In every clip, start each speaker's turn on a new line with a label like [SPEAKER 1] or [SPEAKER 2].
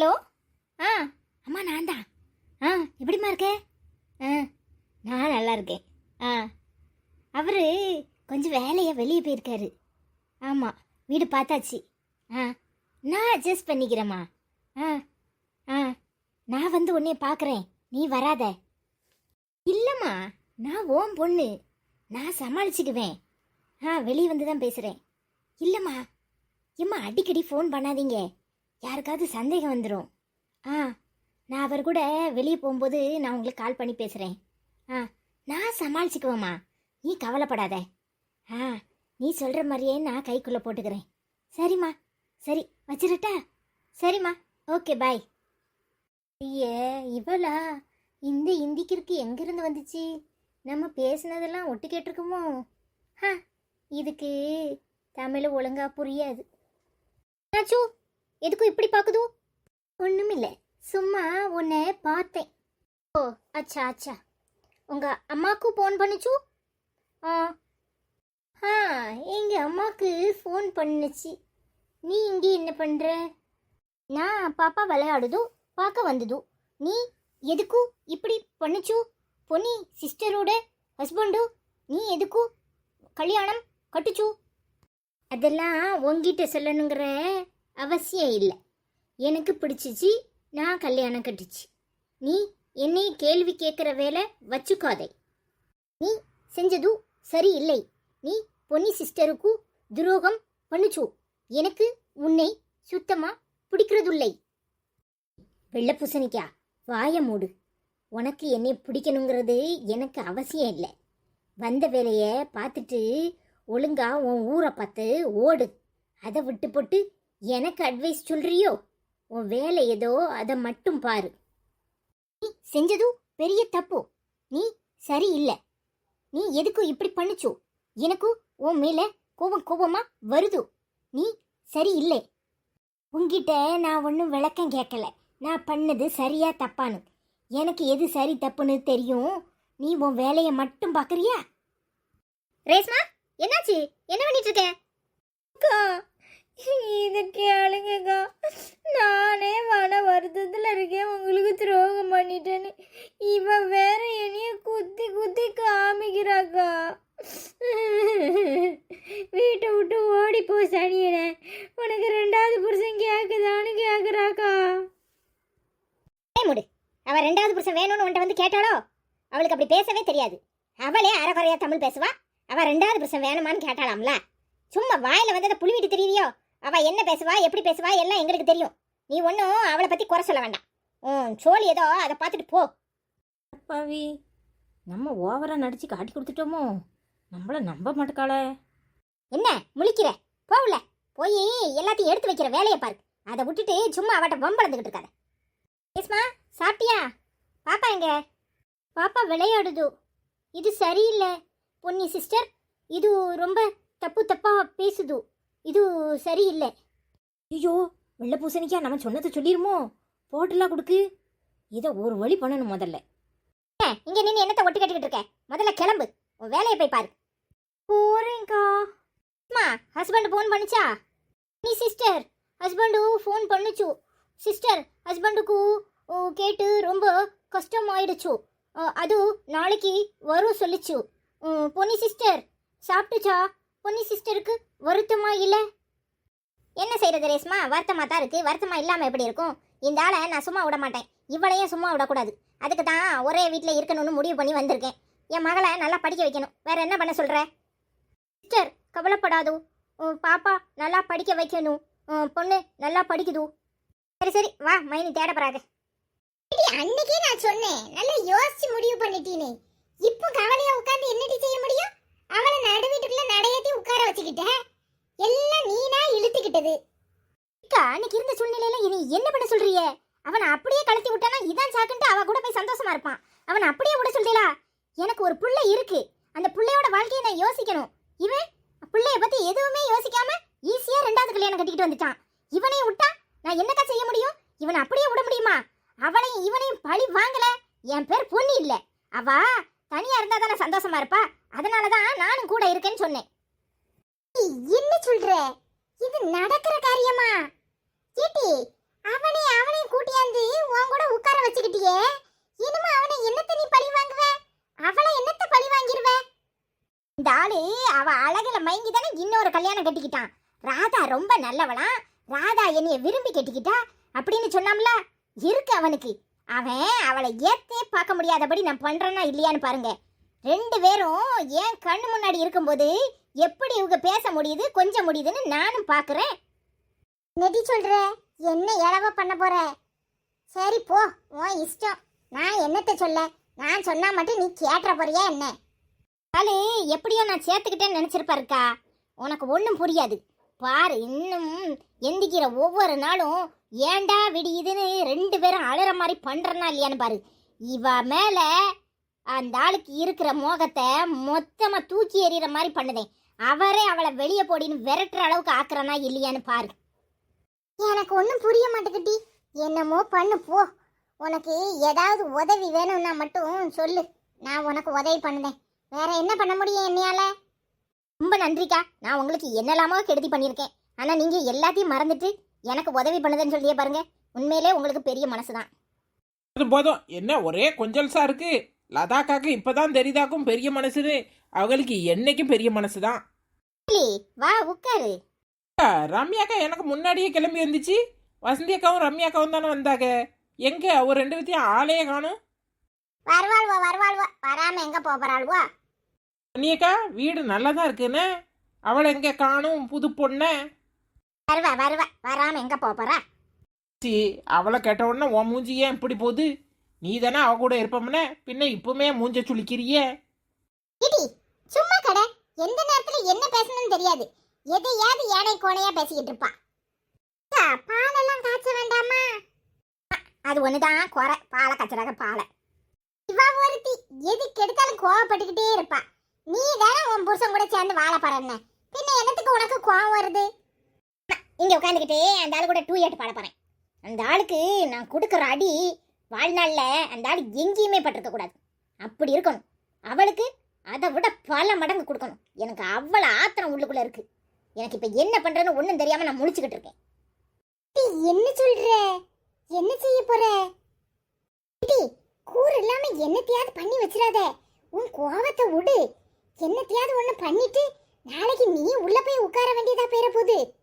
[SPEAKER 1] Hello ஆ அம்மா நான் தான். ஆ எப்படிம்மா இருக்கே? ஆ நான் நல்லா இருக்கேன். ஆ அவர் கொஞ்சம் வேலையாக வெளியே போயிருக்காரு. ஆமாம் வீடு பார்த்தாச்சு. ஆ நான் அட்ஜஸ்ட் பண்ணிக்கிறேம்மா. ஆ ஆ நான் வந்து உன்னைய பார்க்குறேன். நீ வராத. இல்லைம்மா நான் ஓன் பொண்ணு. நான் சமாளிச்சுக்குவேன். ஆ வெளியே வந்து தான் பேசுகிறேன் இல்லைம்மா ஏம்மா அடிக்கடி ஃபோன் பண்ணாதீங்க. யாருக்காவது சந்தேகம் வந்துடும் ஆ நான் அவர் கூட வெளியே போகும்போது நான் உங்களுக்கு கால் பண்ணி பேசுகிறேன் ஆ நான் சமாளிச்சுக்குவேம்மா. நீ கவலைப்படாத. ஆ நீ சொல்கிற மாதிரியே நான் கைக்குள்ளே போட்டுக்கிறேன். சரிம்மா. சரி வச்சிருட்டா? சரிம்மா. ஓகே பாய் ஐயே இவளா? இந்த இந்திக்கிற்கு எங்கேருந்து வந்துச்சு? நம்ம பேசுனதெல்லாம் ஒட்டு கேட்டிருக்குமோ? ஆ இதுக்கு தமிழ் ஒழுங்காக புரியாது. ஆச்சு எதுக்கும் இப்படி பார்க்குதோ ஒன்றுமில்லை சும்மா உன்னை பார்த்தேன். ஓ அச்சா அச்சா. உங்கள் அம்மாவுக்கு ஃபோன் பண்ணிச்சு? ஆ. ஆ எங்கள் அம்மாவுக்கு ஃபோன் பண்ணுச்சு. நீ இங்கே என்ன பண்ணுற நான் பாப்பா விளையாடுதோ பார்க்க வந்ததோ. நீ எதுக்கும் இப்படி பண்ணுச்சு? பொன்னி சிஸ்டரோட ஹஸ்பண்டு நீ எதுக்கும் கல்யாணம் கட்டுச்சு? அதெல்லாம் உங்ககிட்ட சொல்லணுங்கிற. அவசியம் இல்லை. எனக்கு பிடிச்சிச்சு நான் கல்யாணம் கட்டுச்சு. நீ என்னை கேள்வி கேட்குற வேலை வச்சுக்காதே. நீ செஞ்சது சரியில்லை. நீ பொன்னி சிஸ்டருக்கு துரோகம் பண்ணுச்சோ. எனக்கு உன்னை சுத்தமா பிடிக்கிறதில்லை. வெள்ளை பூசணிக்கா வாய மூடு. உனக்கு என்னை பிடிக்கணுங்கிறது எனக்கு அவசியம் இல்லை. வந்த வேலையை பார்த்துட்டு ஒழுங்கா உன் ஊரை பார்த்து ஓடு. அதை விட்டு போட்டு எனக்கு அட்வைஸ் சொல்றியோ? உன் வேலை ஏதோ அதை மட்டும் பாரு. நீ செஞ்சது பெரிய தப்பு. நீ சரி இல்லை நீ எதுக்கும் இப்படி பண்ணுச்சோ? எனக்கும் உன் மேல கோபம் கோபமா வருது. நீ சரி இல்லை உங்கிட்ட நான் ஒன்றும் விளக்கம் கேட்கல. நான் பண்ணது சரியா தப்பானு எனக்கு எது சரி தப்புன்னு தெரியும். நீ உன் வேலையை மட்டும் பார்க்குறியா ரேஸ்மா என்னாச்சு? என்ன பண்ணிட்டு இருக்க? இதுக்கு அழுங்கக்கா நானே மன வருத்தத்தில் இருக்கேன். உங்களுக்கு துரோகம் பண்ணிட்டேன்னு. இவ வேற என்னைய குத்தி குத்தி காமிக்கிறாக்கா. வீட்டை விட்டு ஓடி போ சனியனே. உனக்கு ரெண்டாவது புருஷன் கேட்குதான்னு கேட்குறாக்கா முடு. அவ ரெண்டாவது புருஷன் வேணும்னு உன்ட்ட வந்து கேட்டாளோ? அவளுக்கு அப்படி பேசவே தெரியாது. அவளே அரைக்குறையா தமிழ் பேசுவா. அவ ரெண்டாவது புருஷன் வேணுமான்னு கேட்டாளாம்ல. சும்மா வாயில வந்ததை புழுவிட்டு தெரியுறியோ? அவ என்ன பேசுவா எப்படி பேசுவா எல்லாம் எங்களுக்கு தெரியும். நீ ஒன்றும் அவளை பத்தி குறை சொல்ல வேண்டாம். ம் சோழி ஏதோ அதை பார்த்துட்டு போ.
[SPEAKER 2] அப்பாவி நம்ம ஓவரா நடிச்சு காட்டி கொடுத்துட்டோமோ? நம்மள நம்ப மாட்டேக்காளே.
[SPEAKER 1] என்ன முழிக்கிற? போகல போய் எல்லாத்தையும் எடுத்து வைக்கிற வேலையை பாரு. அதை விட்டுட்டு சும்மா அவட்ட வம்பளந்துக்கிட்டு இருக்காத. ஏஸ்மா சாப்பிட்டியா? பாப்பா எங்க? பாப்பா விளையாடுது. இது சரியில்லை. பொன்னி சிஸ்டர் இது ரொம்ப தப்பு தப்பா பேசுது. இது சரியில்லை.
[SPEAKER 2] ஐயோ வெள்ளை பூசணிக்கா நம்ம சொன்னதை சொல்லிருமோ? போட்டுலாம் கொடுக்கு. இதை ஒரு வழி பண்ணணும் முதல்ல.
[SPEAKER 1] ஏன், இங்க நின்று என்னத்தை ஒட்டு கட்டிக்கிட்டு இருக்க? முதல்ல கிளம்பு. உன் வேலையை போய் பாரு.
[SPEAKER 2] போறேங்க்கா
[SPEAKER 1] அம்மா ஹஸ்பண்ட் ஃபோன் பண்ணுச்சா? நீ சிஸ்டர் ஹஸ்பண்டு ஃபோன் பண்ணுச்சு. சிஸ்டர் ஹஸ்பண்டுக்கு ஓ, கேட்டு ரொம்ப கஷ்டம் ஆயிடுச்சு அது நாளைக்கு வரும் சொல்லிச்சு. பொன்னி சிஸ்டர் சாப்பிட்டுச்சா? பொன்னி சிஸ்டருக்கு வருத்தமா இல்லை? என்ன செய்யறது ரேஸ்மா வருத்தமா தான் இருக்கு. வருத்தமா இல்லாம எப்படி இருக்கும்? இந்த ஆளை நான் சும்மா விட மாட்டேன். இவளையும் சும்மா விடக்கூடாது. அதுக்கு தான் ஒரே வீட்டில் இருக்கணும்னு முடிவு பண்ணி வந்திருக்கேன். என் மகளை நல்லா படிக்க வைக்கணும். வேற என்ன பண்ண சொல்ற? சிஸ்டர் கவலைப்படாதோ. பாப்பா நல்லா படிக்க வைக்கணும். உன் பொண்ணு நல்லா படிக்குதோ. சரி சரி. வா மைனி தேட அன்னைக்கே நான் சொன்னேன். நல்லா யோசிச்சு முடிவு பண்ணிட்டீனே. இப்போ கவலையா உட்கார்ந்து என்னடி செய்ய முடியும்? அவளை நடு வீட்டுக்குள்ள நடையேத்தி உட்கார வச்சுக்கிட்ட. எல்லாம் நீனா இழுத்துக்கிட்டது. அக்கா அன்னைக்கு இருந்த சூழ்நிலையில இனி என்ன பண்ண சொல்றிய? அவனை அப்படியே கழட்டி விட்டானா இதான் சாக்குன்ட்டு அவ கூட போய் சந்தோஷமா இருப்பான். அவனை அப்படியே விட சொல்றீங்களா எனக்கு ஒரு புள்ள இருக்கு. அந்த புள்ளையோட வாழ்க்கையை நான் யோசிக்கணும். இவன் பிள்ளைய பத்தி எதுவுமே யோசிக்காம ஈஸியா ரெண்டாவது கல்யாணம் கட்டிக்கிட்டு வந்துட்டான். இவனையும் விட்டா நான் என்னக்கா செய்ய முடியும்? இவனை அப்படியே விட முடியுமா? அவளையும் இவனையும் பழி வாங்கல. என் பேர் பொண்ணு இல்ல. அவ தனியா இருந்தா தானே சந்தோஷமா இருப்பா. அதனாலதான் நானும் கூட இருக்கேன்னு சொன்னேன். ஏட்டி என்ன சொல்ற? இது நடக்கிற காரியமா? ஏட்டி அவனே அவனே கூட்டியாந்து உன் கூட
[SPEAKER 2] உட்கார வச்சுக்கிட்டியே. இனிமே அவனை என்னத்த நீ பழி வாங்குவ? அவளை என்னத்தை பழி வாங்கிடுவ
[SPEAKER 1] இந்த ஆளு அவ அழகுல
[SPEAKER 2] மயங்கி தானே இன்னொரு கல்யாணம் கட்டிக்கிட்டான். ராதா ரொம்ப நல்லவளாம் ராதா என்னைய விரும்பி கட்டிக்கிட்டா அப்படின்னு சொன்னாம்ல? இருக்கு அவனுக்கு. அவன் அவளை ஏத்தே பார்க்க முடியாதபடி நான் பண்றேன்னா இல்லையான்னு பாருங்க. ரெண்டு பேரும் ஏன் கண்ணு முன்னாடி இருக்கும்போது எப்படி இவங்க பேச முடியுது கொஞ்சம் முடியுதுன்னு நானும் பார்க்குறேன் நெதி சொல்ற? என்ன இளவ பண்ண போற? சரி போ. உன் இஷ்டம். நான் என்னத்த சொல்ல? நான் சொன்னா மட்டும் நீ கேட்டுற போறியா என்ன? ஆளு எப்படியோ நான் சேர்த்துக்கிட்டேன்னு நினச்சிருப்பாருக்கா உனக்கு ஒன்றும் புரியாது. பாரு இன்னும் எந்திக்கிற ஒவ்வொரு நாளும் ஏண்டா விடியுதுன்னு ரெண்டு பேரும் அழுற மாதிரி பண்ணுறனா இல்லையான்னு பாரு. இவ மேலே அந்த ஆளுக்கு இருக்கிற மோகத்தை மொத்தமா தூக்கி எறிகிற மாதிரி பண்ணுதேன் அவரே அவளை வெளியே போடின்னு விரட்டுற அளவுக்கு ஆக்குறனா இல்லையான்னு பாரு. எனக்கு ஒன்றும் புரிய மாட்டேங்குடி என்னமோ பண்ணு போ. உனக்கு ஏதாவது உதவி வேணும்னா மட்டும் சொல்லு. நான் உனக்கு உதவி பண்ணுதேன். வேற என்ன பண்ண முடியும் என்னையால? ரொம்ப நன்றிக்கா. நான் உங்களுக்கு என்னெல்லாமோ கெடுதி பண்ணியிருக்கேன். ஆனா நீங்க எல்லாத்தையும் மறந்துட்டு எனக்கு உதவி பண்ணுதுன்னு சொல்லியே பாருங்க. உண்மையிலே உங்களுக்கு பெரிய மனசு தான்
[SPEAKER 3] போதும். போதும் என்ன ஒரே கொஞ்சல்சா இருக்கு லதாக்காக்கு இப்பதான் தெரியுதாக்கும் பெரிய மனசுன்னு. அவங்களுக்கு என்னைக்கும் பெரிய மனசு தான்
[SPEAKER 2] வா உட்காரு.
[SPEAKER 3] ரம்யாக்கா எனக்கு முன்னாடியே கிளம்பி வந்துச்சு. வசந்தி அக்காவும் ரம்யா அக்காவும் தானே வந்தாங்க. எங்க? ஒரு ரெண்டு பேத்தையும் ஆளையே காணும்.
[SPEAKER 2] வருவாள்வா வருவாள்வா. வராம எங்க போறாள்வா?
[SPEAKER 3] அண்ணியக்கா வீடு நல்லா தான் இருக்குன்னு. அவளை எங்க காணும் புது பொண்ணை?
[SPEAKER 2] வருவா வருவா. வராம எங்க போறா?
[SPEAKER 3] சி அவளை கேட்ட உடனே உன் மூஞ்சி ஏன் இப்படி போகுது? நீ தானே அவ கூட இருப்பமுன? பின்ன இப்பவுமே மூஞ்ச சுளிக்கிறியே?
[SPEAKER 2] இடி சும்மா கடை. எந்த நேரத்துல என்ன பேசணும்னு தெரியாது. எதையாவது யானை கோணையா பேசிக்கிட்டு இருப்பா. பாலெல்லாம் காய்ச்ச வேண்டாமா? அது ஒண்ணுதான். குறை. பாலை காய்ச்சறாங்க பாலை. இவ ஒருத்தி. எதுக்கு எடுத்தாலும் கோவப்பட்டுக்கிட்டே இருப்பா. நீ தானே உன் புருஷன் கூட சேர்ந்து வாழ போறேன்னு. பின்ன என்னத்துக்கு உனக்கு கோவம் வருது? இங்க உட்காந்துக்கிட்டே அந்த ஆள் கூட டூ எயிட் பாட போறேன். அந்த ஆளுக்கு நான் கொடுக்குற அடி வாழ்நாள்ல அந்த ஆள் எங்கேயுமே பட்டிருக்க கூடாது. அப்படி இருக்கணும். அவளுக்கு அதை விட பல மடங்கு கொடுக்கணும். எனக்கு அவ்வளோ ஆத்திரம் உள்ளுக்குள்ள இருக்கு. எனக்கு இப்ப என்ன பண்றேன்னு ஒண்ணும் தெரியாம நான் முழிச்சுக்கிட்டு இருக்கேன். என்ன சொல்ற? என்ன செய்ய போற? கூறு இல்லாம என்னத்தையாவது பண்ணி வச்சிடாத. உன் கோவத்தை விடு. என்னத்தையாவது ஒண்ணு பண்ணிட்டு நாளைக்கு நீ உள்ள போய் உட்கார வேண்டியதா போயிட போகுது.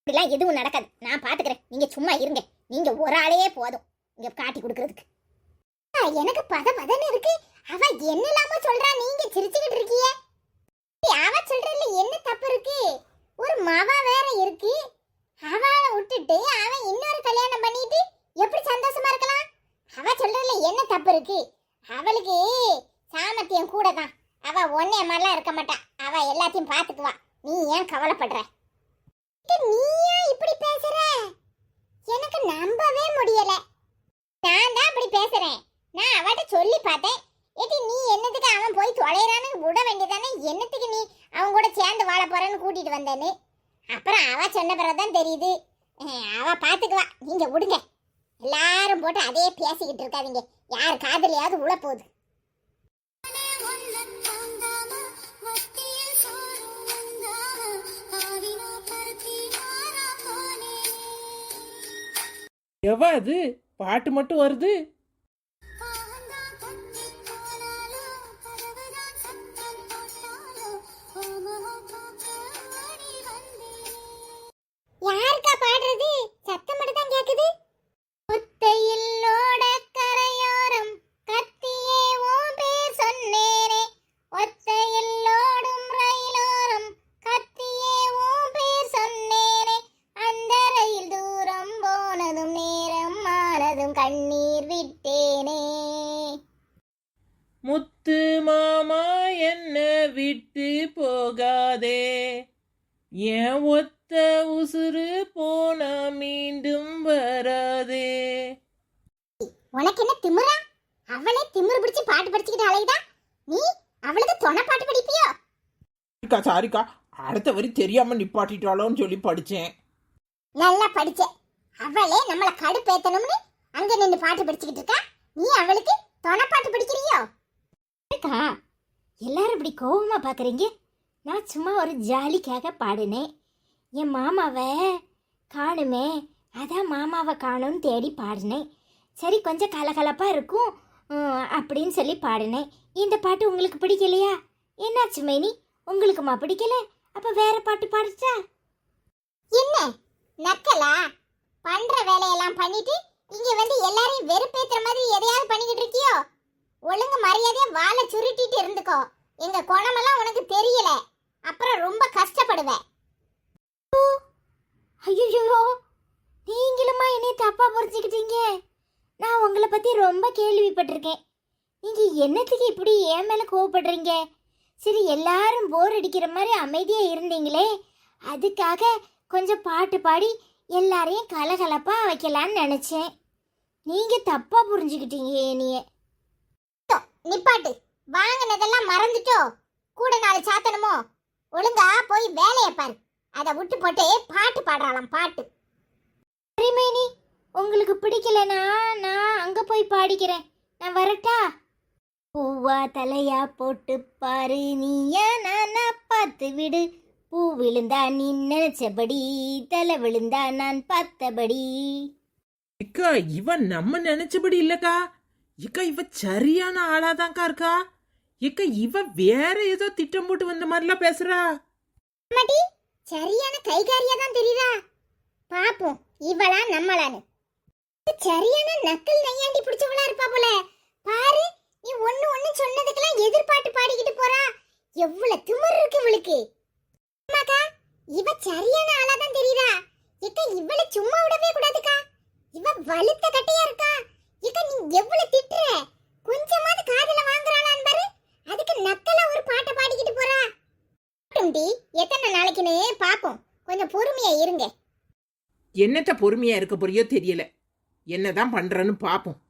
[SPEAKER 2] இப்படிலாம் எதுவும் நடக்காது. நான் பாத்துக்கிறேன். நீங்க சும்மா இருங்க. நீங்க ஒரு ஆளே போதும். இங்க காட்டி கொடுக்கறதுக்கு. எனக்கு பத பதன்னு இருக்கு. அவ இல்லாம சொல்றா நீங்க சிரிச்சுக்கிட்டு இருக்கீங்க. அவ சொல்றதுல என்ன தப்பு இருக்கு? ஒரு மவ வேற இருக்கு. அவளை விட்டுட்டு அவன் இன்னொரு கல்யாணம் பண்ணிட்டு எப்படி சந்தோஷமா இருக்கலாம்? அவ சொல்றதுல என்ன தப்பு இருக்கு? அவளுக்கு சாமர்த்தியம் கூட தான் அவ ஒன்னே மாதிரிலாம் இருக்க மாட்டா. அவ எல்லாத்தையும் பாத்துக்குவா நீ ஏன் கவலை நீ ஏன் இப்படி பேசுற எனக்கு நம்பவே முடியல போய் பேசுறேன். நான் அவட்ட சொல்லி பார்த்தேன். ஏடி நீ என்னத்துக்கு அவன் போய் தொலைறான்னு விட வேண்டியதானே? என்னத்துக்கு நீ அவன் கூட சேர்ந்து வாழ போறேன்னு கூட்டிட்டு வந்தேன்னு? அப்புறம் அவ சொன்ன பிறகுதான் தெரியுது. அவ பாத்துக்குவா. நீங்க விடுங்க. எல்லாரும் போட்டு அதே பேசிக்கிட்டு இருக்காதீங்க. யார் காதலியாவது உள்ள போகுது.
[SPEAKER 3] எவ அது பாட்டு மட்டும் வருது? ஏன் ஒத்த உசுறு போனா மீண்டும் வராதே.
[SPEAKER 2] உனக்கு என்ன திமிரா? அவளே திமிரு பிடிச்சு பாட்டு படிச்சுக்கிட்டு அலையுதா? நீ அவளுக்கு தொண பாட்டு படிப்பியோ?
[SPEAKER 3] சாரிக்கா சாரிக்கா. அடுத்த வரி தெரியாம நிப்பாட்டிட்டாளோன்னு சொல்லி படிச்சேன்.
[SPEAKER 2] நல்லா படிச்ச. அவளே நம்மள கடுப்பேத்தணும்னு அங்க நின்று பாட்டு படிச்சுக்கிட்டு இருக்கா? நீ அவளுக்கு தொண பாட்டு படிக்கிறியோ? எல்லாரும் இப்படி கோவமா பாக்குறீங்க? நான் சும்மா ஒரு ஜாலிக்காக பாடினேன் என் மாமாவை காணுமே. அதான் மாமாவை காணும்னு தேடி பாடினேன் சரி கொஞ்சம் கலகலப்பாக இருக்கும் அப்படின்னு சொல்லி பாடினேன் இந்த பாட்டு உங்களுக்கு பிடிக்கலையா? என்னாச்சு மேனி?
[SPEAKER 1] உங்களுக்குமா பிடிக்கல? அப்போ வேற பாட்டு பாடுச்சா?
[SPEAKER 2] என்ன? நக்கலா? பண்ற வேலையெல்லாம் பண்ணிட்டு இங்க வந்து எல்லாரையும் வெறுப்பேத்துற மாதிரி எதையாவது பண்ணிக்கிட்டு இருக்கியோ? ஒழுங்கு மரியாதையா வாழை சுருட்டிட்டு இருந்துக்கோ. எங்க குணமெல்லாம் உனக்கு தெரியல. அப்புறம் ரொம்ப கஷ்டப்படுவேன்.
[SPEAKER 1] ஐயோ நீங்களுமா என்னை தப்பா புரிஞ்சுக்கிட்டீங்க? நான் உங்களை பத்தி ரொம்ப கேள்விப்பட்டிருக்கேன். நீங்க என்னத்துக்கு இப்படி ஏன் மேல கோவப்படுறீங்க? சரி எல்லாரும் போர் அடிக்கிற மாதிரி அமைதியா இருந்தீங்களே. அதுக்காக கொஞ்சம் பாட்டு பாடி எல்லாரையும் கலகலப்பா வைக்கலான்னு நினைச்சேன். நீங்க தப்பா புரிஞ்சுக்கிட்டீங்க ஏனிய.
[SPEAKER 2] நிப்பாட்டு. வாங்கினதெல்லாம் மறந்துட்டோ? கூட நாலு சாத்தணுமோ? ஒழுங்கா போய் வேலையை பாரு. அதை விட்டு போட்டு பாட்டு பாடுறாளாம் பாட்டு.
[SPEAKER 1] சரிமேனி உங்களுக்கு பிடிக்கலனா நான் அங்க போய் பாடிக்கிறேன். நான் வரட்டா? பூவா தலையா போட்டு பாரு நீயா நானா பார்த்து விடு. பூ விழுந்தா நீ நினைச்சபடி தலை விழுந்தா நான் பார்த்தபடி.
[SPEAKER 3] இக்கா இவன் நம்ம நினைச்சபடி இல்லக்கா. இக்கா இவ சரியான ஆளாதான்க்கா இருக்கா. இக்கா இவ வேற ஏதோ திட்டம் போட்டு வந்த மாதிரிலாம் பேசுறா.
[SPEAKER 2] மாட்டி சரியான கைகாரியா தான் தெரியுதா பாப்போம் இவளா நம்மளான்னு. சரியான நக்கல் நையாண்டி பிடிச்சவளா இருப்பா போல. பாரு நீ ஒண்ணு ஒண்ணு சொன்னதுக்கெல்லாம் எதிர்பார்த்து பாடிக்கிட்டு போறா. எவ்வளவு திமிர் இருக்கு இவளுக்கு. அம்மாக்கா இவ சரியான ஆளா தான் தெரியுதா இக்க இவளை சும்மா விடவே கூடாதுக்கா. இவ வலுத்த கட்டையா இருக்கா. இக்க நீ எவ்வளவு திட்டுற. கொஞ்சமாவது காதுல வாங்குறானா அதுக்கு நக்கலா ஒரு பாட்டை பாடிக்கிட்டு போறா. டி எத்தனை நாளைக்குன்னு பாப்போம். கொஞ்சம் பொறுமையா இருங்க.
[SPEAKER 3] என்னத்த பொறுமையா இருக்க போறியோ தெரியல. என்னதான் பண்றேன்னு பாப்போம்.